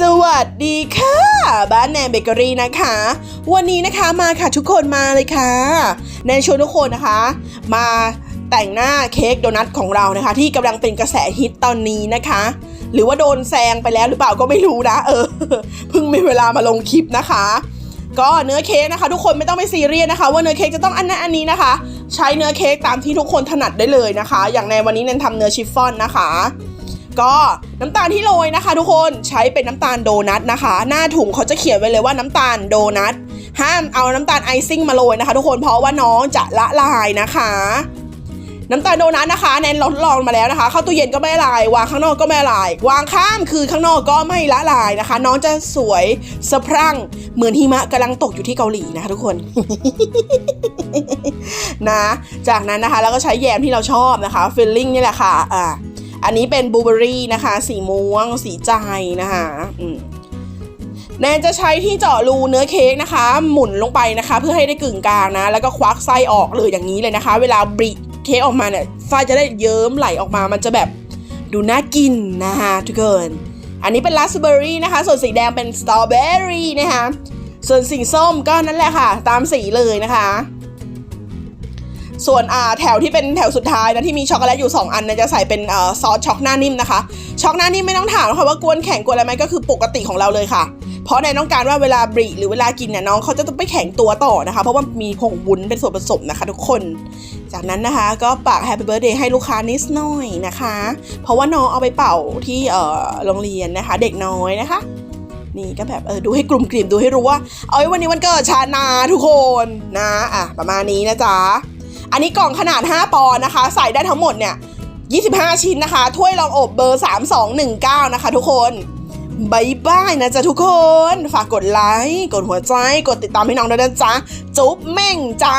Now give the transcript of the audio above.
สวัสดีค่ะ บ้านแนนเบเกอรี่นะคะ วันนี้นะคะมาค่ะทุกคนมาเลยค่ะ แนนชวนทุกคนนะคะ มาแต่งหน้าเค้กโดนัทของเรานะคะ ที่กำลังเป็นกระแสฮิตตอนนี้นะคะ หรือว่าโดนแซงไปแล้วหรือเปล่าก็ไม่รู้นะ เออเพิ่งมีเวลามาลงคลิปนะคะ ก็เนื้อเค้กนะคะ ทุกคนไม่ต้องไปซีเรียสนะคะ ว่าเนื้อเค้กจะต้องอันนั้นอันนี้นะคะ ใช้เนื้อเค้กตามที่ทุกคนถนัดได้เลยนะคะ อย่างในวันนี้แนนทำเนื้อชิฟฟ่อนนะคะ ก็น้ำตาลที่โรยนะคะ ทุกคนใช้เป็นน้ำตาลโดนัทนะคะ หน้าถุงเขาจะเขียนไว้เลยว่าน้ำตาลโดนัทห้ามเอาน้ำตาลไอซิ่งมาโรยนะคะ ทุกคนเพราะว่าน้องจะละลายนะคะ น้ำตาลโดนัทนะคะ แนนทดลองมาแล้วนะคะเข้าตู้เย็นก็ไม่ละลายวางข้างนอกก็ไม่ละลาย วางข้ามคือข้างนอกก็ไม่ละลายนะคะ น้องจะสวยสะพรั่งเหมือนหิมะกำลังตกอยู่ที่เกาหลีนะคะ ทุกคนนะ จากนั้นนะคะแล้วก็ใช้แยมที่เราชอบนะคะฟิลลิ่งนี่แหละค่ะอ่า อันนี้เป็นบลูเบอรี่นะคะ สีม่วง สีใจนะคะแนนจะใช้ที่เจาะรูเนื้อเค้กนะคะ หมุนลงไปนะคะ เพื่อให้ได้กึ่งกลางนะ แล้วก็ควักไส้ออกเลยอย่างนี้เลยนะคะ เวลาบริเค้กออกมาเนี่ยไส้จะได้เยิ้มไหลออกมา มันจะแบบดูน่ากินนะคะทุกคนอันนี้เป็นราสเบอร์รี่นะคะ ส่วนสีแดงเป็นสตรอเบอรี่นะคะ ส่วนสีส้มก็นั่นแหละค่ะ ตามสีเลยนะคะ ส่วนแถวที่เป็นแถวสุดท้ายนะที่มีช็อกโกแลตอยู่ 2 อันเนยจะใส่เป็นอซอสช็อกหน้านิ่มนะคะ ช็อกหน้านิ่มไม่ต้องถามนะคะว่ากวนแข็งกวนอะไรไหมก็คือปกติของเราเลยค่ะ เพราะในต้องการว่าเวลาบริหรือเวลากินเนี่ยน้องเขาจะต้องไปแข็งตัวต่อนะคะ เพราะว่ามีผงวุ้นเป็นส่วนผสมนะคะ ทุกคน จากนั้นนะคะก็ปาก Happy Birthday ให้ลูกค้านิดหน่อยนะคะ เพราะว่าน้องเอาไปเป่าที่โรงเรียนนะคะ เด็กน้อยนะคะ นี่ก็แบบเออดูให้กลุ่มกลิ่มดูให้รู้ว่า เอาไว้วันนี้วันเกิดชานาทุกคนนะอะประมาณนี้นะจ๊ะ อันนี้กล่องขนาด 5 ปอนด์นะคะ ใส่ได้ทั้งหมดเนี่ย 25 ชิ้นนะคะ ถ้วยรองอบเบอร์ 3219 นะคะทุกคนบายบายนะจ๊ะทุกคน ฝากกดไลค์ กดหัวใจ กดติดตามให้น้องด้วยนะจ๊ะ จุ๊บเม่งจ้า